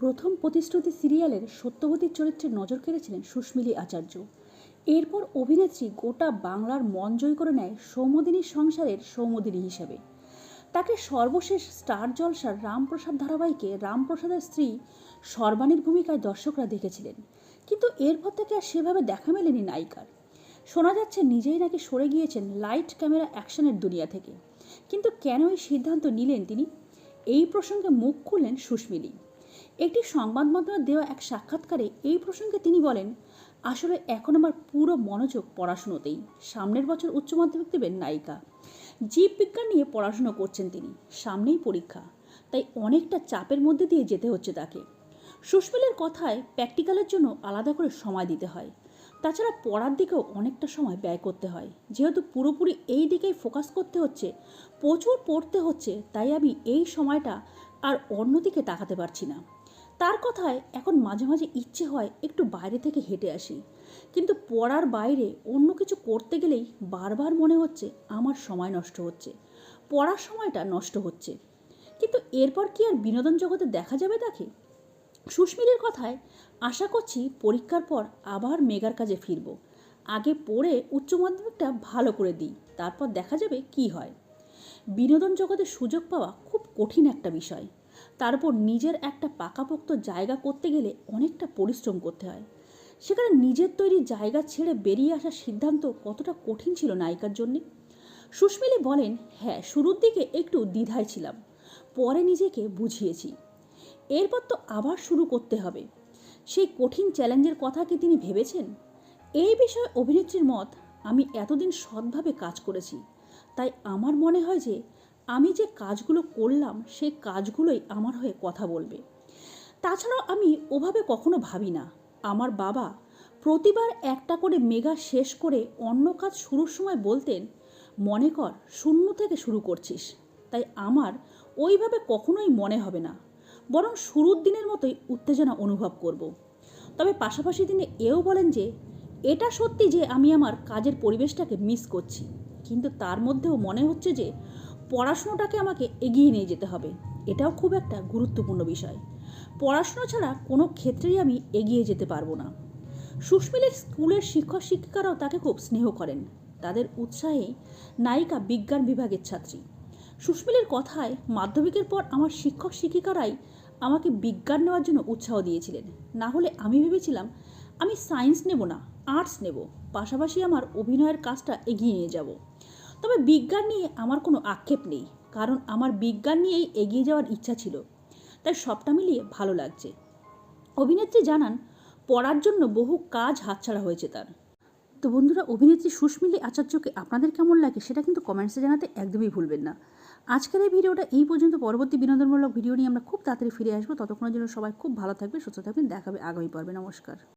প্রথম প্রতিশ্রুতি সিরিয়ালের সত্যবতীর চরিত্রে নজর কেড়েছিলেন সুস্মিলি আচার্য। এরপর অভিনেত্রী গোটা বাংলার মন জয় করে নেয় সৌমদিনীর সংসারের সৌমদিনী হিসেবে। তাকে সর্বশেষ স্টার জলসার রামপ্রসাদ ধারাবাহিকে রামপ্রসাদের স্ত্রী সর্বাণীর ভূমিকায় দর্শকরা দেখেছিলেন। কিন্তু এরপর থেকে আর সেভাবে দেখা মেলেনি নায়িকার। শোনা যাচ্ছে নিজেই নাকি সরে গিয়েছেন লাইট ক্যামেরা অ্যাকশনের দুনিয়া থেকে। কিন্তু কেন এই সিদ্ধান্ত নিলেন তিনি? এই প্রসঙ্গে মুখ খুললেন সুস্মিলি একটি সংবাদ মাধ্যমে দেওয়া এক সাক্ষাৎকারে এই প্রসঙ্গে তিনি বলেন, আসলে এখন আমার পুরো মনোযোগ পড়াশুনোতেই। সামনের বছর উচ্চ মাধ্যমিক দেবেন নায়িকা। জীববিজ্ঞান নিয়ে পড়াশুনো করছেন তিনি। সামনেই পরীক্ষা। তাই অনেকটা চাপের মধ্যে দিয়ে যেতে হচ্ছে তাকে। সুস্মিলের কথায় প্র্যাকটিক্যালের জন্য আলাদা করে সময় দিতে হয়। তাছাড়া পড়ার দিকেও অনেকটা সময় ব্যয় করতে হয়। যেহেতু পুরোপুরি এই দিকেই ফোকাস করতে হচ্ছে, প্রচুর পড়তে হচ্ছে, তাই আমি এই সময়টা আর অন্যদিকে তাকাতে পারছি না। তার কথায় এখন মাঝে মাঝে ইচ্ছে হয় একটু বাইরে থেকে হেঁটে আসি। কিন্তু পড়ার বাইরে অন্য কিছু করতে গেলেই বারবার মনে হচ্ছে আমার সময় নষ্ট হচ্ছে, পড়ার সময়টা নষ্ট হচ্ছে। কিন্তু এরপর কি আর বিনোদন জগতে দেখা যাবে তাকে? সুস্মিরের কথায়, আশা করছি পরীক্ষার পর আবার মেগার কাজে ফিরব। আগে পড়ে উচ্চ মাধ্যমিকটা ভালো করে দিই, তারপর দেখা যাবে কি হয়। বিনোদন জগতে সুযোগ পাওয়া খুব কঠিন একটা বিষয়। তার উপর নিজের একটা পাকাপোক্ত জায়গা করতে গেলে অনেকটা পরিশ্রম করতে হয়। সেখানে নিজের তৈরি জায়গা ছেড়ে বেরিয়ে আসার সিদ্ধান্ত কতটা কঠিন ছিল নায়িকার জন্যে? সুস্মিলি বলেন হ্যাঁ শুরুর দিকে একটু দ্বিধায় ছিলাম, পরে নিজেকে বুঝিয়েছি। এরপর তো আবার শুরু করতে হবে। সেই কঠিন চ্যালেঞ্জের কথা কি তিনি ভেবেছেন? এই বিষয়ে অভিনেত্রীর মত, আমি এতদিন সৎভাবে কাজ করেছি, তাই আমার মনে হয় যে আমি যে কাজগুলো করলাম সেই কাজগুলোই আমার হয়ে কথা বলবে। তাছাড়াও আমি ওভাবে কখনো ভাবি না। আমার বাবা প্রতিবার একটা করে মেগা শেষ করে অন্য কাজ শুরুর সময় বলতেন, মনে কর, শূন্য থেকে শুরু করছিস। তাই আমার ওইভাবে কখনোই মনে হবে না। বরং শুরুর দিনের মতোই উত্তেজনা অনুভব করব। তবে পাশাপাশি তিনি এও বলেন যে, এটা সত্যি যে আমি আমার কাজের পরিবেশটাকে মিস করছি। কিন্তু তার মধ্যেও মনে হচ্ছে যে পড়াশুনোটাকে আমাকে এগিয়ে নিয়ে যেতে হবে। এটাও খুব একটা গুরুত্বপূর্ণ বিষয়। পড়াশুনো ছাড়া কোনো ক্ষেত্রেই আমি এগিয়ে যেতে পারব না। সুস্মিলের স্কুলের শিক্ষক শিক্ষিকারাও তাকে খুব স্নেহ করেন। তাদের উৎসাহে নায়িকা বিজ্ঞান বিভাগের ছাত্রী। সুস্মিলের কথায় মাধ্যমিকের পর আমার শিক্ষক শিক্ষিকারাই আমাকে বিজ্ঞান নেওয়ার জন্য উৎসাহ দিয়েছিলেন। না হলে আমি ভেবেছিলাম, আমি সায়েন্স নেব না, আর্টস নেব। পাশাপাশি আমার অভিনয়ের কাজটা এগিয়ে নিয়ে যাব। তবে বিজ্ঞান নিয়ে আমার কোনো আক্ষেপ নেই, কারণ আমার বিজ্ঞান নিয়েই এগিয়ে যাওয়ার ইচ্ছা ছিল। তাই সবটা মিলিয়ে ভালো লাগছে। অভিনেত্রী জানান, পড়ার জন্য বহু কাজ হাতছাড়া হয়েছে তার। তো বন্ধুরা, অভিনেত্রী সুস্মিলি আচার্যকে আপনাদের কেমন লাগে সেটা কিন্তু কমেন্টসে জানাতে একদমই ভুলবেন না। আজকের এই ভিডিওটা এই পর্যন্ত। পরবর্তী বিনোদনমূলক ভিডিও নিয়ে আমরা খুব তাড়াতাড়ি ফিরে আসব। ততক্ষণের জন্য সবাই খুব ভালো থাকবে সুস্থ থাকবেন। দেখাবে আগামী পর্বে। নমস্কার।